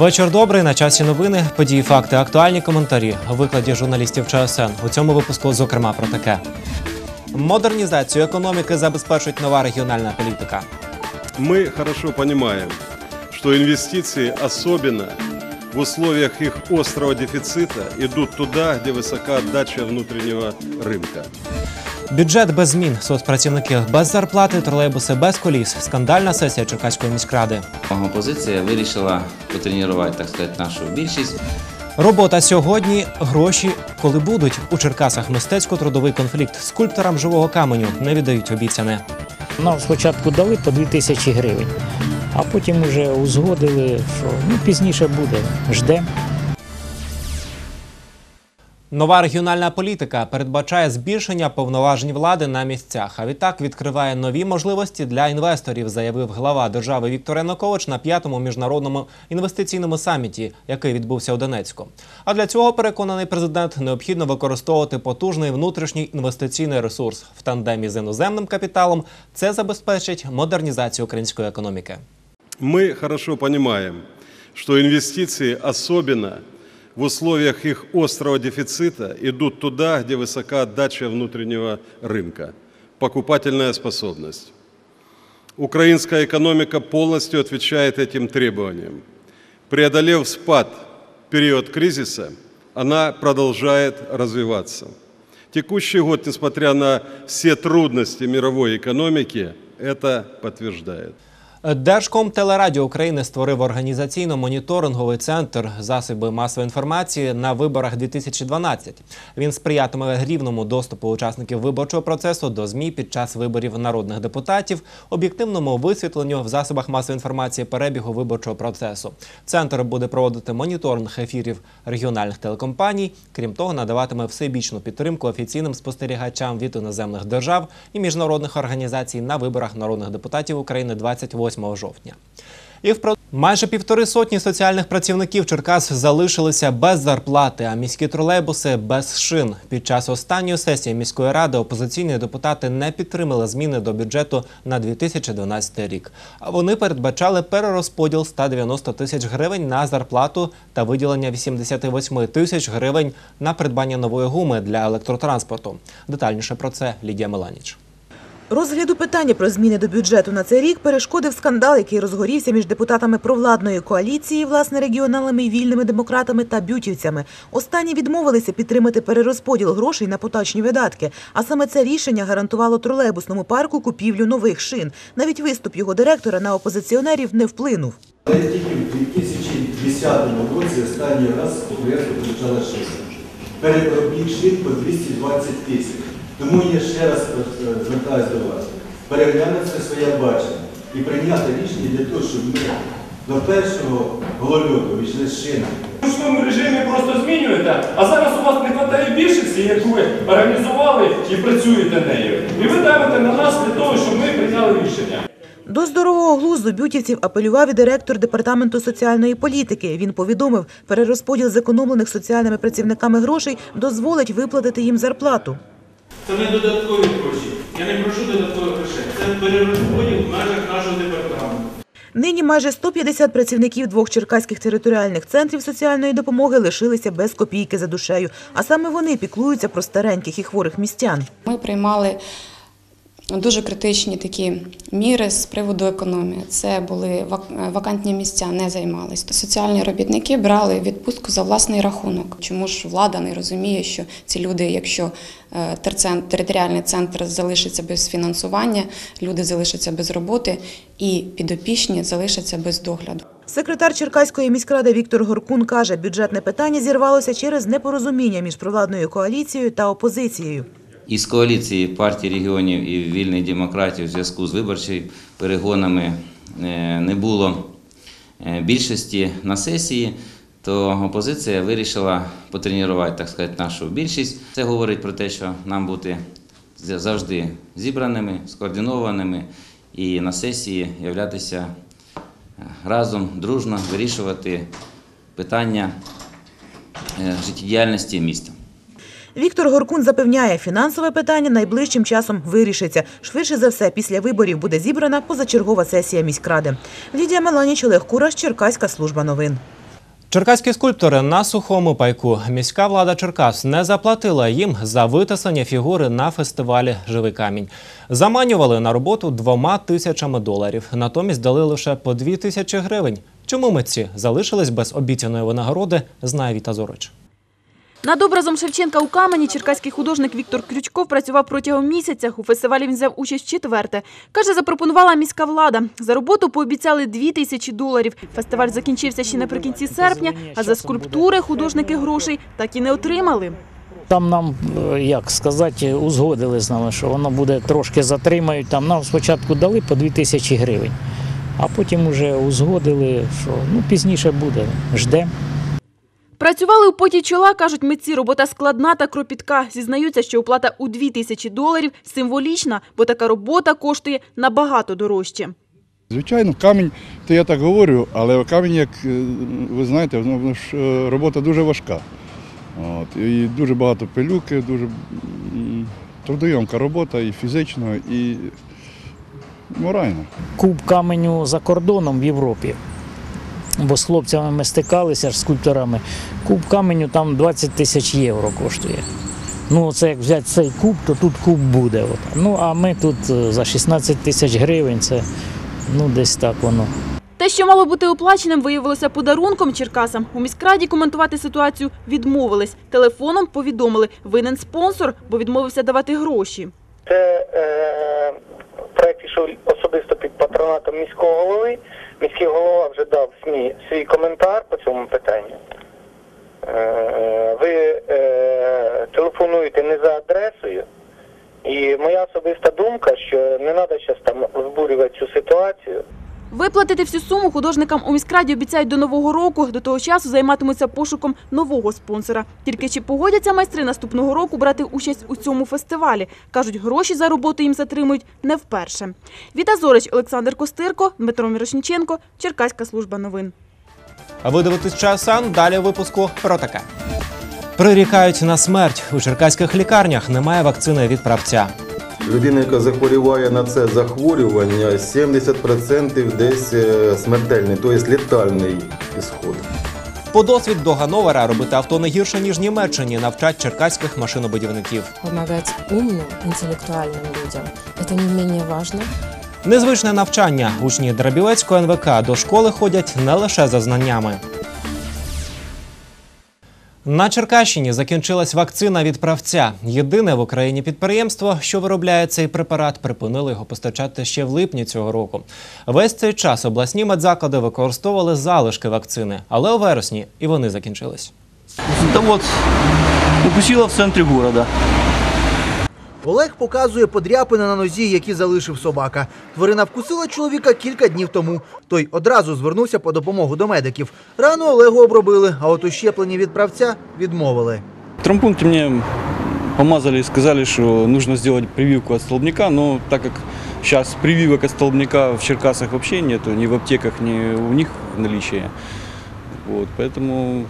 Вечір добрий. На часі новини, події, факти, актуальні коментарі у викладі журналістів ЧСН. У цьому випуску, зокрема, про таке. Модернізацію економіки забезпечить нова регіональна політика. Мы хорошо понимаем, что инвестиции, особенно в условиях их острого дефицита, идут туда, где высока отдача внутреннего рынка. Бюджет без змін, соцпрацівники без зарплати, тролейбуси без коліс. Скандальна сесія Черкаської міськради. Опозиція вирішила потренувати, так сказати, нашу більшість. Робота сьогодні, гроші коли будуть. У Черкасах мистецько-трудовий конфлікт. Скульпторам живого каменю не віддають обіцяне. Нам спочатку дали по 2 тисячі гривень, а потім вже узгодили, що ну, пізніше буде. Ждемо. Нова регіональна політика передбачає збільшення повноважень влади на місцях. А відтак відкриває нові можливості для інвесторів, заявив глава держави Віктор Янукович на п'ятому міжнародному інвестиційному саміті, який відбувся у Донецьку. А для цього переконаний президент необхідно використовувати потужний внутрішній інвестиційний ресурс в тандемі з іноземним капіталом. Це забезпечить модернізацію української економіки. Мы хорошо понимаем, что инвестиции, особенно в условиях их острого дефицита, идут туда, где высока отдача внутреннего рынка, покупательная способность. Украинская экономика полностью отвечает этим требованиям. Преодолев спад период кризиса, она продолжает развиваться. Текущий год, несмотря на все трудности мировой экономики, это подтверждает. Держкомтелерадіо України створив організаційно-моніторинговий центр засоби масової інформації на виборах 2012. Він сприятиме рівному доступу учасників виборчого процесу до ЗМІ під час виборів народних депутатів, об'єктивному висвітленню в засобах масової інформації перебігу виборчого процесу. Центр буде проводити моніторинг ефірів регіональних телекомпаній. Крім того, надаватиме всебічну підтримку офіційним спостерігачам від іноземних держав і міжнародних організацій на виборах народних депутатів України 28 жовтня. І впрод... майже півтори сотні соціальних працівників Черкас залишилися без зарплати, а міські тролейбуси без шин. Під час останньої сесії міської ради опозиційні депутати не підтримали зміни до бюджету на 2012 рік. А вони передбачали перерозподіл 190 тисяч гривень на зарплату та виділення 88 тисяч гривень на придбання нової гуми для електротранспорту. Детальніше про це Лідія Меланіч. Розгляду питання про зміни до бюджету на цей рік перешкодив скандал, який розгорівся між депутатами провладної коаліції, власне, регіоналами вільними демократами та бютівцями. Останні відмовилися підтримати перерозподіл грошей на поточні видатки. А саме це рішення гарантувало тролейбусному парку купівлю нових шин. Навіть виступ його директора на опозиціонерів не вплинув. Але тільки в 2010 році останній раз підприємство получало шин. Переробіть шин по 220 тисяч. Тому я ще раз е, звертаюся до вас. Переглянути це своє бачення і прийняти рішення для того, щоб ми до першого голольоту війшли з шинами. В ручному режимі просто змінюєте, а зараз у вас не вистачає більшості, яку ви організували і працюєте нею. І ви давите на нас для того, щоб ми прийняли рішення. До здорового глузду бютівців апелював і директор департаменту соціальної політики. Він повідомив, перерозподіл зекономлених соціальними працівниками грошей дозволить виплатити їм зарплату. Це не додаткові гроші. Я не прошу додаткових грошей. Це перерозподіл в межах нашого департаменту. Нині майже 150 працівників двох черкаських територіальних центрів соціальної допомоги лишилися без копійки за душею. А саме вони піклуються про стареньких і хворих містян. Ми приймали дуже критичні такі міри з приводу економії. Це були вак- вакантні місця, не займались. Соціальні робітники брали відпустку за власний рахунок. Чому ж влада не розуміє, що ці люди, якщо е, територіальний центр залишиться без фінансування, люди залишаться без роботи і підопічні залишаться без догляду. Секретар Черкаської міськради Віктор Горкун каже, бюджетне питання зірвалося через непорозуміння між провладною коаліцією та опозицією. Із коаліції партії регіонів і вільних демократів в зв'язку з виборчими перегонами е, не було е, більшості на сесії, то опозиція вирішила потренувати, так сказати, нашу більшість. Це говорить про те, що нам бути завжди зібраними, скоординованими і на сесії являтися е, разом, дружно вирішувати питання життєдіяльності міста. Віктор Горкун запевняє, фінансове питання найближчим часом вирішиться. Швидше за все, після виборів буде зібрана позачергова сесія міськради. Лідія Меланіч, Олег Кураш, Черкаська служба новин. Черкаські скульптори на сухому пайку. Міська влада Черкас не заплатила їм за витисання фігури на фестивалі Живий камінь. Заманювали на роботу двома тисячами доларів. Натомість дали лише по дві тисячі гривень. Чому митці залишились без обіцяної винагороди, знає Віта Зорич. Над образом Шевченка у камені черкаський художник Віктор Крючков працював протягом місяця. У фестивалі він взяв участь четверте. Каже, запропонувала міська влада. За роботу пообіцяли дві тисячі доларів. Фестиваль закінчився ще наприкінці серпня, а за скульптури художники грошей так і не отримали. Там нам, е, як сказати, узгодили з нами, що воно буде трошки затримають. Там нам спочатку дали по 2 тисячі гривень, а потім вже узгодили, що ну, пізніше буде. Ждемо. Працювали у поті чола, кажуть митці, робота складна та кропітка. Зізнаються, що оплата у дві тисячі доларів символічна, бо така робота коштує набагато дорожче. Звичайно, камінь, то я так говорю, але камінь, як е, ви знаєте, воно воно ж е, робота дуже важка. От, і дуже багато пилюки, дуже м, трудойомка робота і фізично, і морально. Куб каменю за кордоном в Європі. Бо з хлопцями ми стикалися, з скульпторами. Куб каменю там 20 тисяч євро коштує. Ну, це як взяти цей куб, то тут куб буде. От. Ну, а ми тут е, за 16 тисяч гривень, це ну, десь так воно. Те, що мало бути оплаченим, виявилося подарунком Черкасам. У міськраді коментувати ситуацію відмовились. Телефоном повідомили, винен спонсор, бо відмовився давати гроші. Це е, проект йшов особисто під патронатом міського голови. Міський голова вже дав СМІ свій коментар по цьому питанню. Е, ви е, телефонуєте не за адресою. І моя особиста думка, що не треба зараз там збурювати цю ситуацію. Виплатити всю суму художникам у міськраді обіцяють до нового року. До того часу займатимуться пошуком нового спонсора. Тільки чи погодяться майстри наступного року брати участь у цьому фестивалі? Кажуть, гроші за роботу їм затримують не вперше. Віта Зорич, Олександр Костирко, Дмитро Мірошніченко, Черкаська служба новин. А ви дивитесь часан. Далі випуску про таке. Прирікають на смерть у черкаських лікарнях. Немає вакцини від правця Людина, яка захворюває на це захворювання, 70% десь е, смертельний, тобто літальний ісход. По досвід до Гановера робити авто не гірше ніж в Німеччині навчать черкаських машинобудівників. Помогать умным, интеллектуальным людям – это не менее важно, Незвичне навчання. Учні Драбівецького НВК до школи ходять не лише за знаннями. На Черкащині закінчилась вакцина від правця. Єдине в Україні підприємство, що виробляє цей препарат, припинили його постачати ще в липні цього року. Весь цей час обласні медзаклади використовували залишки вакцини, але у вересні і вони закінчились. Та от укусила в центрі города. Олег показує подряпини на нозі, які залишив собака. Тварина вкусила чоловіка кілька днів тому. Той одразу звернувся по допомогу до медиків. Рану Олегу обробили, а от ущеплені від правця відмовили. В мне помазали и сказали, что нужно сделать прививку от столбняка, но так как сейчас прививок от столбняка в Черкасах вообще нету, ни в аптеках, ни у них в наличии, вот, поэтому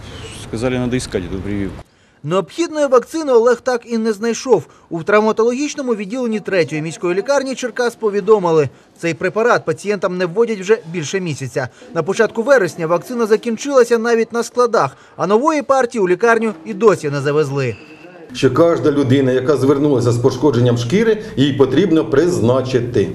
сказали, надо искать эту прививку. Необхідної вакцини Олег так і не знайшов. У травматологічному відділенні третьої міської лікарні Черкас повідомили, цей препарат пацієнтам не вводять вже більше місяця. На початку вересня вакцина закінчилася навіть на складах, а нової партії у лікарню і досі не завезли. Що кожна людина, яка звернулася з пошкодженням шкіри, їй потрібно призначити.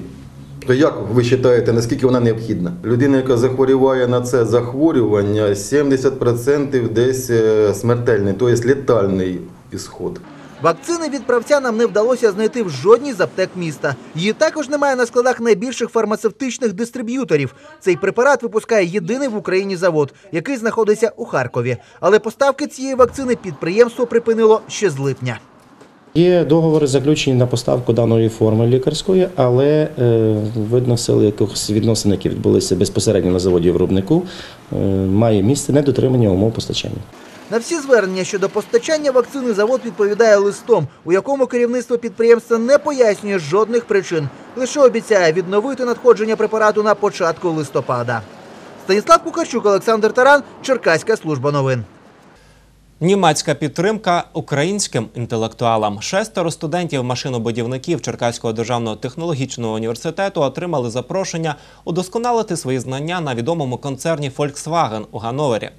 То як ви вважаєте, наскільки вона необхідна? Людина, яка захворюває на це захворювання, 70% десь е, смертельний, тобто літальний ісход. Вакцини від правця нам не вдалося знайти в жодній з аптек міста. Її також немає на складах найбільших фармацевтичних дистриб'юторів. Цей препарат випускає єдиний в Україні завод, який знаходиться у Харкові. Але поставки цієї вакцини підприємство припинило ще з липня. Є договори заключені на поставку даної форми лікарської, але е, видно, в силу якихось відносин, які відбулися безпосередньо на заводі виробнику, е, має місце недотримання умов постачання. На всі звернення щодо постачання вакцини завод відповідає листом, у якому керівництво підприємства не пояснює жодних причин, лише обіцяє відновити надходження препарату на початку листопада. Станіслав Кухарчук, Олександр Таран, Черкаська служба новин. Німецька підтримка українським інтелектуалам. Шестеро студентів машинобудівників Черкаського державного технологічного університету отримали запрошення удосконалити свої знання на відомому концерні Volkswagen у Гановері.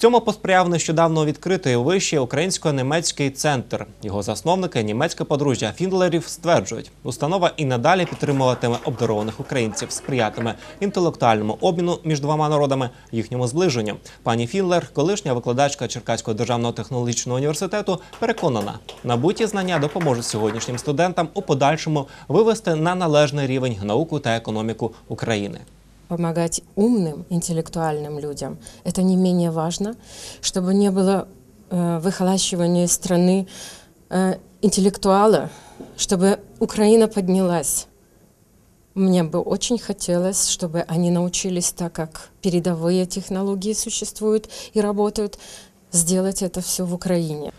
Цьому посприяв нещодавно відкритий вищий українсько-німецький центр. Його засновники, німецьке подружжя Фіндлерів, стверджують, установа і надалі підтримуватиме обдарованих українців, сприятиме інтелектуальному обміну між двома народами, їхньому зближенню. Пані Фіндлер, колишня викладачка Черкаського державного технологічного університету, переконана, набуті знання допоможуть сьогоднішнім студентам у подальшому вивести на належний рівень науку та економіку України. Помогать умным, интеллектуальным людям – это не менее важно, чтобы не было э, выхолащивания страны э, интеллектуала, чтобы Украина поднялась. Мне бы очень хотелось, чтобы они научились, так как передовые технологии существуют и работают, сделать это все в Украине.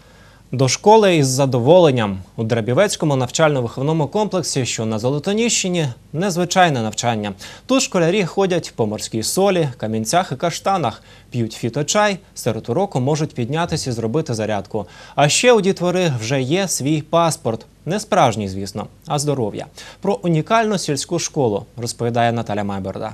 До школи із задоволенням у Драбівецькому навчально-виховному комплексі, що на Золотоніщині, незвичайне навчання. Тут школярі ходять по морській солі, камінцях і каштанах, п'ють фіточай, серед уроку можуть піднятися і зробити зарядку. А ще у дітвори вже є свій паспорт. Не справжній, звісно, а здоров'я. Про унікальну сільську школу розповідає Наталя Майберда.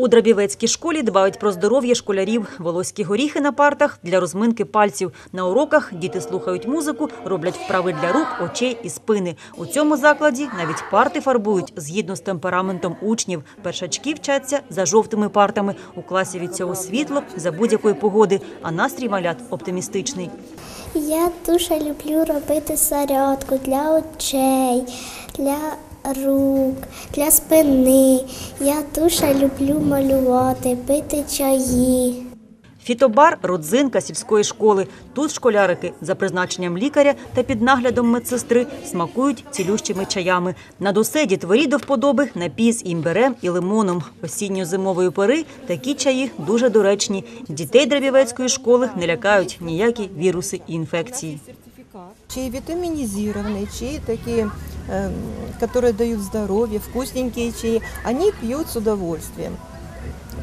У Драбівецькій школі дбають про здоров'я школярів. Волоські горіхи на партах для розминки пальців. На уроках діти слухають музику, роблять вправи для рук, очей і спини. У цьому закладі навіть парти фарбують згідно з темпераментом учнів. Першачки вчаться за жовтими партами. У класі від цього світло за будь-якої погоди, а настрій малят оптимістичний. Я дуже люблю робити зарядку для очей, для рук, для спини. Я дуже люблю малювати, пити чаї. Фітобар – родзинка сільської школи. Тут школярики за призначенням лікаря та під наглядом медсестри смакують цілющими чаями. На усе дітворі до вподоби напій з імбирем і лимоном. Осінньо-зимової пори такі чаї дуже доречні. Дітей Драбівецької школи не лякають ніякі віруси і інфекції. Чаи витаминизированные, чаи такие, э, которые дают здоровье, вкусненькие чаи, они пьют с удовольствием.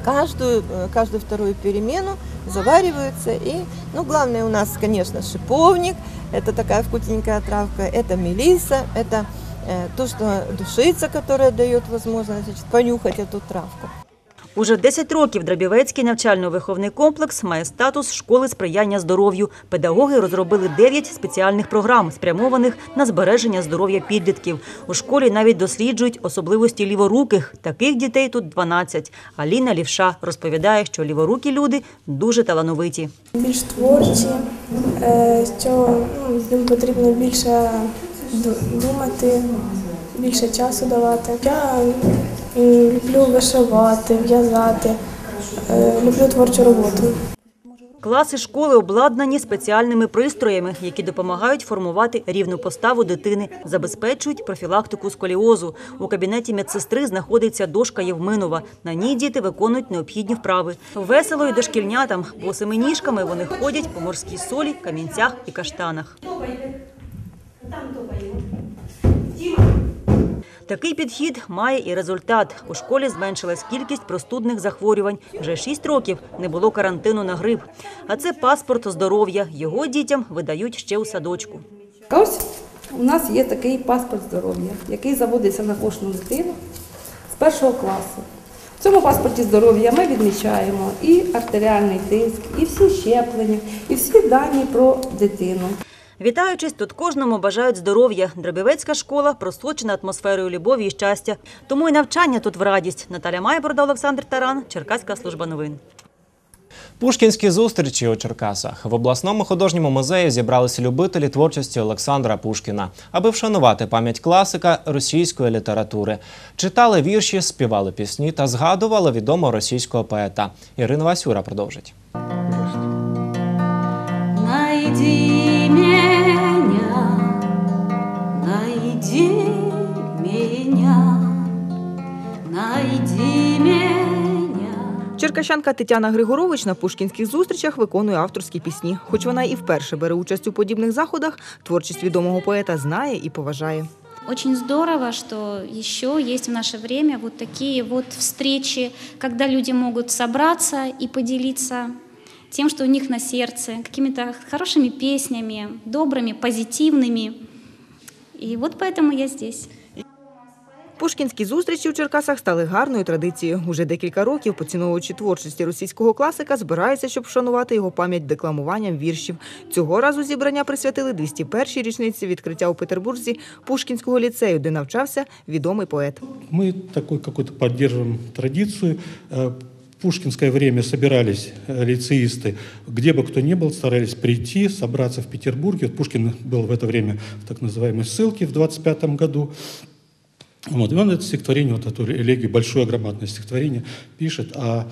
Каждую, э, каждую вторую перемену завариваются. И, ну, главное у нас, конечно, шиповник, это такая вкусненькая травка, это мелиса, это э, то, что душица, которая дает возможность значит, понюхать эту травку. Уже 10 років Драбівецький навчально-виховний комплекс має статус школи сприяння здоров'ю. Педагоги розробили 9 спеціальних програм, спрямованих на збереження здоров'я підлітків. У школі навіть досліджують особливості ліворуких. Таких дітей тут 12. Аліна Лівша розповідає, що ліворукі люди дуже талановиті. більш творчі, е, що ну, їм потрібно більше думати, більше часу давати. Я люблю вишивати, в'язати, е, люблю творчу роботу. Класи школи обладнані спеціальними пристроями, які допомагають формувати рівну поставу дитини, забезпечують профілактику сколіозу. У кабінеті медсестри знаходиться дошка Євминова. На ній діти виконують необхідні вправи. Весело й дошкільнятам, босими ніжками вони ходять по морській солі, камінцях і каштанах. Такий підхід має і результат. У школі зменшилась кількість простудних захворювань. Вже 6 років не було карантину на грип. А це паспорт здоров'я. Його дітям видають ще у садочку. Ось у нас є такий паспорт здоров'я, який заводиться на кожну дитину з першого класу. В цьому паспорті здоров'я ми відмічаємо і артеріальний тиск, і всі щеплення, і всі дані про дитину. Вітаючись, тут кожному бажають здоров'я. Драбівецька школа просочена атмосферою любові і щастя. Тому і навчання тут в радість. Наталя Майборда, Олександр Таран, Черкаська служба новин. Пушкінські зустрічі у Черкасах в обласному художньому музеї зібралися любителі творчості Олександра Пушкіна, аби вшанувати пам'ять класика російської літератури. Читали вірші, співали пісні та згадували відомого російського поета. Ірина Васюра продовжить. Найди найди меня, найди меня. Черкащанка Тетяна Григорович на пушкінських зустрічах виконує авторські пісні. Хоч вона і вперше бере участь у подібних заходах, творчість відомого поета знає і поважає. Очень здорово, что еще есть в наше время вот такие вот встречи, когда люди могут собраться и поделиться тем, что у них на сердце, какими-то хорошими песнями, добрыми, позитивными. И вот поэтому я здесь. Пушкінські зустрічі у Черкасах стали гарною традицією. Уже декілька років, поціновувачі творчості російського класика, збираються, щоб вшанувати його пам'ять декламуванням віршів. Цього разу зібрання присвятили 201-й річниці відкриття у Петербурзі Пушкінського ліцею, де навчався відомий поет. Мы такой какой-то поддерживаем традицию. Пушкинское время собирались э, лицеисты, где бы кто ни был, старались прийти, собраться в Петербурге. Вот Пушкин был в это время в так называемой ссылке в 25 году. Вот, и он это стихотворение, вот эту элегию, большое громадное стихотворение пишет, а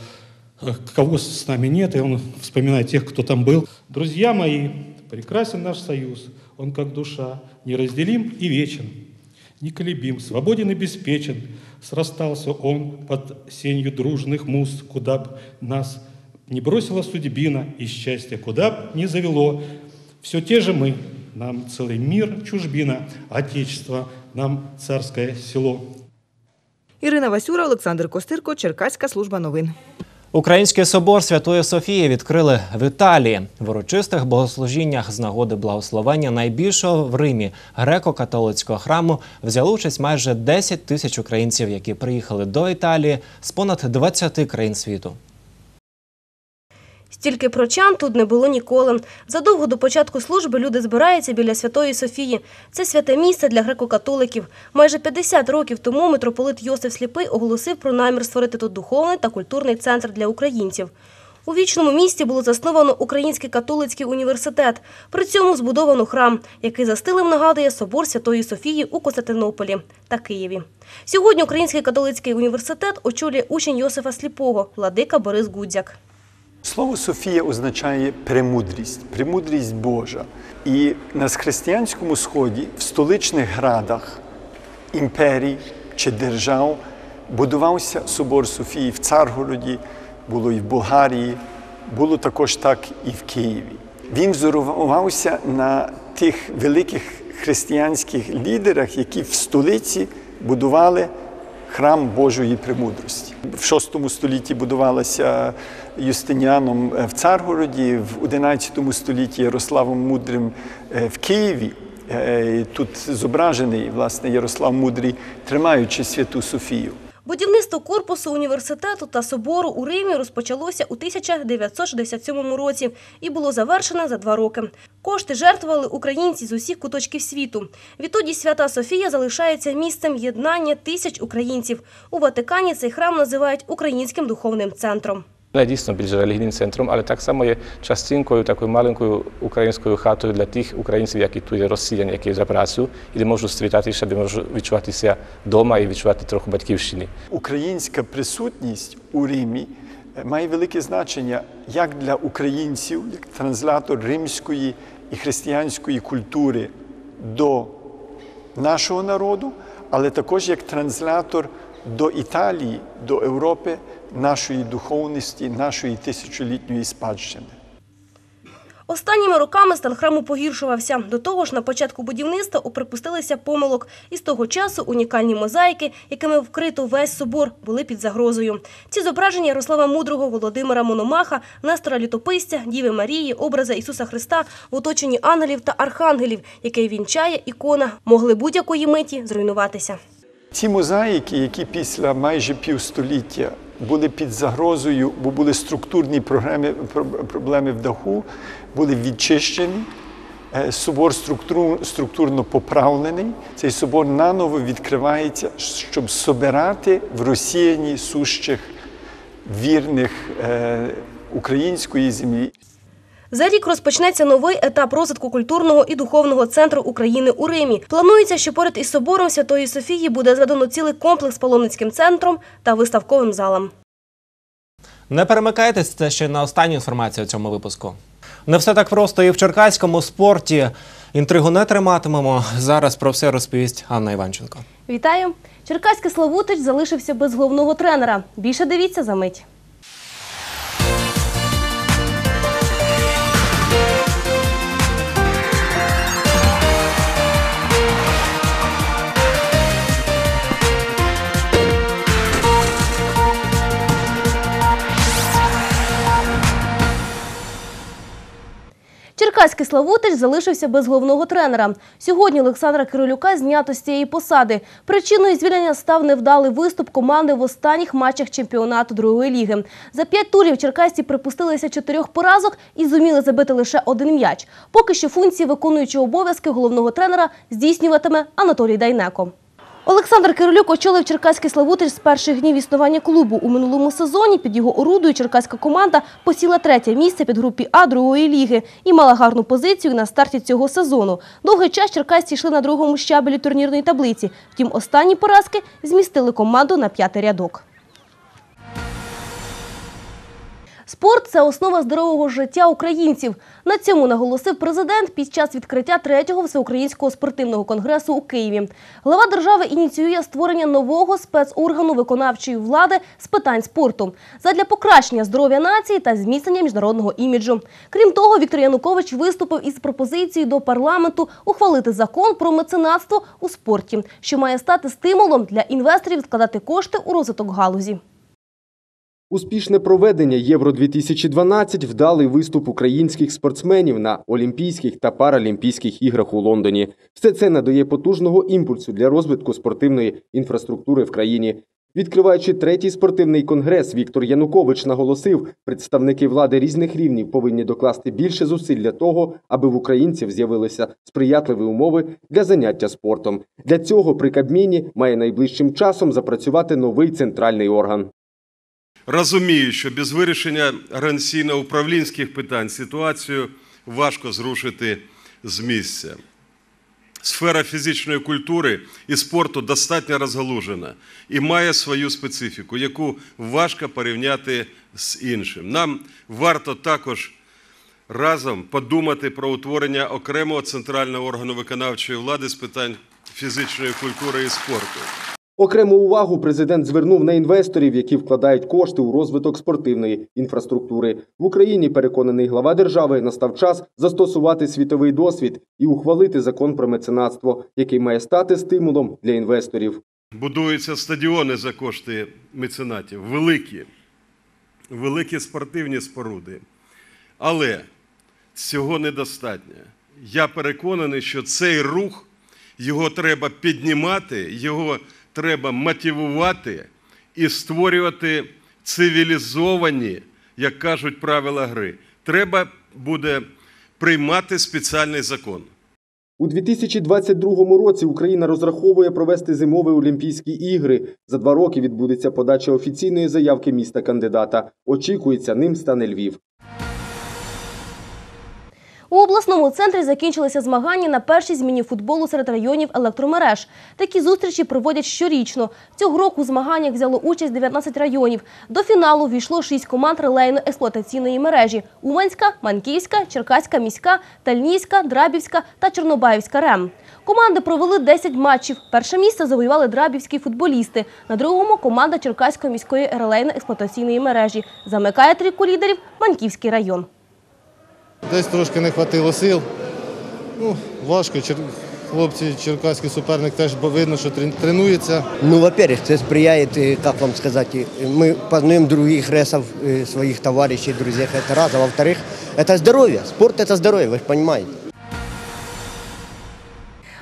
э, кого с нами нет, и он вспоминает тех, кто там был. «Друзья мои, прекрасен наш союз, он как душа, неразделим и вечен, неколебим, свободен и беспечен. Срастался он под сенью дружных муз, куда б нас не бросила судьбина и счастье, куда б не завело. Все те же мы, нам целый мир чужбина, Отечество, нам царское село. Ірина Васюра, Олександр Костирко, Черкаська служба новин. Український собор Святої Софії відкрили в Італії в урочистих богослужіннях з нагоди благословення найбільшого в Римі греко-католицького храму взяли участь майже 10 тисяч українців, які приїхали до Італії з понад 20 країн світу. Стільки прочан тут не було ніколи. Задовго до початку служби люди збираються біля Святої Софії. Це святе місце для греко-католиків. Майже 50 років тому митрополит Йосиф Сліпий оголосив про намір створити тут духовний та культурний центр для українців. У вічному місті було засновано Український католицький університет. При цьому збудовано храм, який за стилем нагадує собор Святої Софії у Константинополі та Києві. Сьогодні Український католицький університет очолює учень Йосифа Сліпого, владика Борис Гудзяк. Слово Софія означає премудрість, премудрість Божа. І на християнському сході, в столичних градах імперій чи держав будувався собор Софії в Царгороді, було і в Болгарії, було також так і в Києві. Він взорувався на тих великих християнських лідерах, які в столиці будували храм Божої премудрості. В VI столітті будувалася Юстиніаном в Царгороді, в XI столітті Ярославом Мудрим е, в Києві. Е, Тут зображений власне Ярослав Мудрий, тримаючи святу Софію. Будівництво корпусу університету та собору у Римі розпочалося у 1967 році і було завершено за два роки. Кошти жертвували українці з усіх куточків світу. Відтоді Свята Софія залишається місцем єднання тисяч українців. У Ватикані цей храм називають українським духовним центром. Не дійсно більш релігійним центром, але так само є частинкою, такою маленькою українською хатою для тих українців, які тут є росіян, які за працю, і де можуть зустрітатися, де можуть відчуватися вдома і відчувати трохи батьківщини. Українська присутність у Римі е, має велике значення як для українців, як транслятор римської і християнської культури до нашого народу, але також як транслятор до Італії, до Європи, нашої духовності, нашої тисячолітньої спадщини. Останніми роками стан храму погіршувався. До того ж, на початку будівництва припустилися помилок. І з того часу унікальні мозаїки, якими вкрито весь собор, були під загрозою. Ці зображення Ярослава Мудрого, Володимира Мономаха, Нестора Літописця, Діви Марії, образа Ісуса Христа в оточенні ангелів та архангелів, який вінчає ікона, могли будь-якої миті зруйнуватися. Ці мозаїки, які після майже півстоліття були під загрозою, бо були структурні проблеми, проблеми в даху, були відчищені. Е, Собор структур, структурно поправлений. Цей собор наново відкривається, щоб собирати в розсіяні сущих вірних е, української землі. За рік розпочнеться новий етап розвитку культурного і духовного центру України у Римі. Планується, що поряд із собором Святої Софії буде зведено цілий комплекс з паломницьким центром та виставковим залом. Не перемикайтесь, це ще на останню інформацію у цьому випуску. Не все так просто і в черкаському спорті. Інтригу не триматимемо. Зараз про все розповість Анна Іванченко. Вітаю! Черкаський Славутич залишився без головного тренера. Більше дивіться за мить. Черкаський Славутич залишився без головного тренера. Сьогодні Олександра Кирилюка знято з цієї посади. Причиною звільнення став невдалий виступ команди в останніх матчах чемпіонату другої ліги. За п'ять турів черкасці припустилися чотирьох поразок і зуміли забити лише один м'яч. Поки що функції виконуючого обов'язки головного тренера здійснюватиме Анатолій Дайнеко. Олександр Кирилюк очолив Черкаський Славутич з перших днів існування клубу. У минулому сезоні під його орудою черкаська команда посіла третє місце під групі А другої ліги і мала гарну позицію на старті цього сезону. Довгий час черкасці йшли на другому щабелі турнірної таблиці. Втім, останні поразки змістили команду на п'ятий рядок. Спорт це основа здорового життя українців. На цьому наголосив президент під час відкриття третього всеукраїнського спортивного конгресу у Києві. Глава держави ініціює створення нового спецоргану виконавчої влади з питань спорту задля покращення здоров'я нації та зміцнення міжнародного іміджу. Крім того, Віктор Янукович виступив із пропозицією до парламенту ухвалити закон про меценатство у спорті, що має стати стимулом для інвесторів вкладати кошти у розвиток галузі. Успішне проведення Євро 2012 вдалий виступ українських спортсменів на Олімпійських та Паралімпійських іграх у Лондоні. Все це надає потужного імпульсу для розвитку спортивної інфраструктури в країні. Відкриваючи третій спортивний конгрес, Віктор Янукович наголосив, представники влади різних рівнів повинні докласти більше зусиль для того, аби в українців з'явилися сприятливі умови для заняття спортом. Для цього при Кабміні має найближчим часом запрацювати новий центральний орган. Розумію, що без вирішення організаційно-управлінських питань ситуацію важко зрушити з місця. Сфера фізичної культури і спорту достатньо розгалужена і має свою специфіку, яку важко порівняти з іншим. Нам варто також разом подумати про утворення окремого центрального органу виконавчої влади з питань фізичної культури і спорту. Окрему увагу президент звернув на інвесторів, які вкладають кошти у розвиток спортивної інфраструктури. В Україні переконаний глава держави настав час застосувати світовий досвід і ухвалити закон про меценатство, який має стати стимулом для інвесторів. Будуються стадіони за кошти меценатів, великі, великі спортивні споруди. Але цього недостатньо. Я переконаний, що цей рух його треба піднімати, його треба мотивувати і створювати цивілізовані, як кажуть, правила гри. Треба буде приймати спеціальний закон. У 2022 році Україна розраховує провести зимові Олімпійські ігри. За два роки відбудеться подача офіційної заявки міста кандидата. Очікується, ним стане Львів. У обласному центрі закінчилися змагання на першій зміні футболу серед районів електромереж. Такі зустрічі проводять щорічно. Цього року у змаганнях взяло участь 19 районів. До фіналу війшло 6 команд релейно-експлуатаційної мережі – Уманська, Манківська, Черкаська міська, Тальнійська, Драбівська та Чорнобаївська РЕМ. Команди провели 10 матчів. Перше місце завоювали драбівські футболісти. На другому – команда Черкаської міської релейно-експлуатаційної мережі. Замикає трійку лідерів Манківський район. Десь трошки не вистачило сил. Ну, важко. Чер... Хлопці, черкаський суперник теж видно, що трен- тренується. Ну, во-первых, это сприяет, э, как вам сказать, э, мы познаем других ресов, э, своих товарищей, друзей, это раз. А во-вторых, это здоровье. Спорт – это здоровье, вы же понимаете.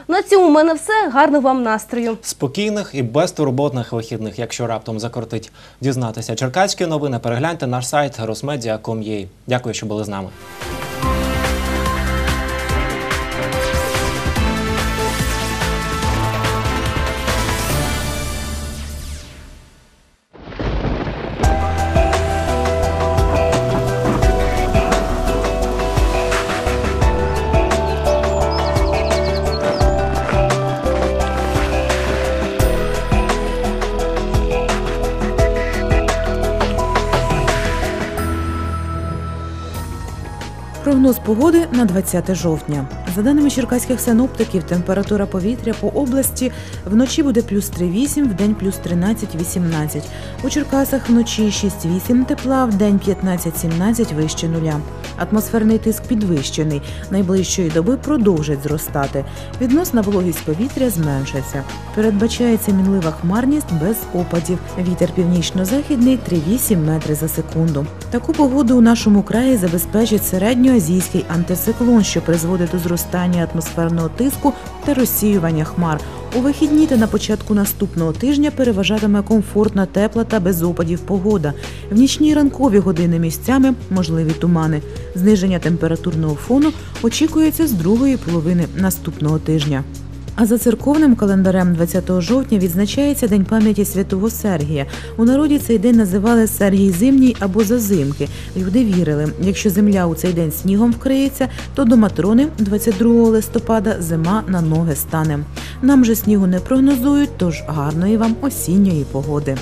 На цьому в мене все. Гарного вам настрою. Спокійних і безтурботних вихідних, якщо раптом закортить дізнатися черкаські новини, перегляньте наш сайт rosmedia.com.ua. Дякую, що були з нами. Погоди на 20 жовтня. За даними черкаських синоптиків, температура повітря по області вночі буде плюс 3,8, вдень плюс 13-18. У Черкасах вночі 6-8 тепла, вдень 15-17 вище нуля. Атмосферний тиск підвищений. Найближчої доби продовжить зростати. Відносна вологість повітря зменшиться. Передбачається мінлива хмарність без опадів. Вітер північно-західний 3,8 метри за секунду. Таку погоду у нашому краї забезпечить середньо антициклон, що призводить до зростання атмосферного тиску та розсіювання хмар. У вихідні та на початку наступного тижня переважатиме комфортна, тепла та без опадів погода. В нічні ранкові години місцями можливі тумани. Зниження температурного фону очікується з другої половини наступного тижня. А за церковним календарем 20 жовтня відзначається День пам'яті святого Сергія. У народі цей день називали Сергій Зимній або Зазимки. Люди вірили, якщо земля у цей день снігом вкриється, то до Матрони 22 листопада зима на ноги стане. Нам же снігу не прогнозують, тож гарної вам осінньої погоди.